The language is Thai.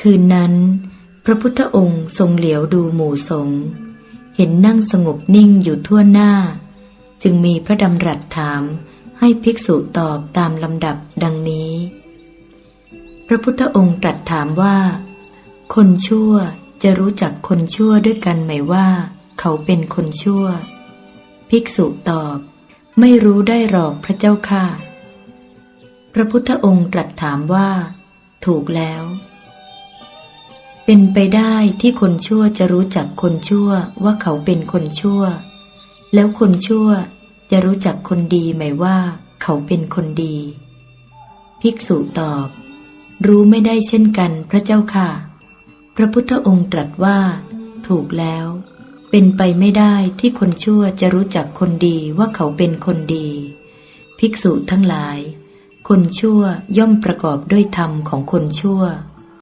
คืนนั้น พระพุทธองค์ทรงเหลียวดูหมู่สงฆ์เห็นนั่งสงบนิ่งอยู่ทั่วหน้า จึงมีพระดำรัสถามให้ภิกษุตอบตามลำดับดังนี้ พระพุทธองค์ตรัสถามว่า คนชั่วจะรู้จักคนชั่วด้วยกันไหมว่า เขาเป็นคนชั่ว ภิกษุตอบ ไม่รู้ได้หรอกพระเจ้าค่ะ พระพุทธองค์ตรัสถามว่า ถูกแล้ว เป็นไปได้ที่คนชั่วจะรู้จักคนชั่วว่าเขาเป็นคนชั่ว แล้วคนชั่วจะรู้จักคนดีไหมว่า เขาเป็นคนดี ภิกษุตอบ รู้ไม่ได้เช่นกันพระเจ้าค่ะ พระพุทธองค์ตรัสว่า ถูกแล้ว เป็นไปไม่ได้ที่คนชั่วจะรู้จักคนดีว่าเขาเป็นคนดี ภิกษุทั้งหลาย คนชั่วย่อมประกอบด้วยธรรมของคนชั่ว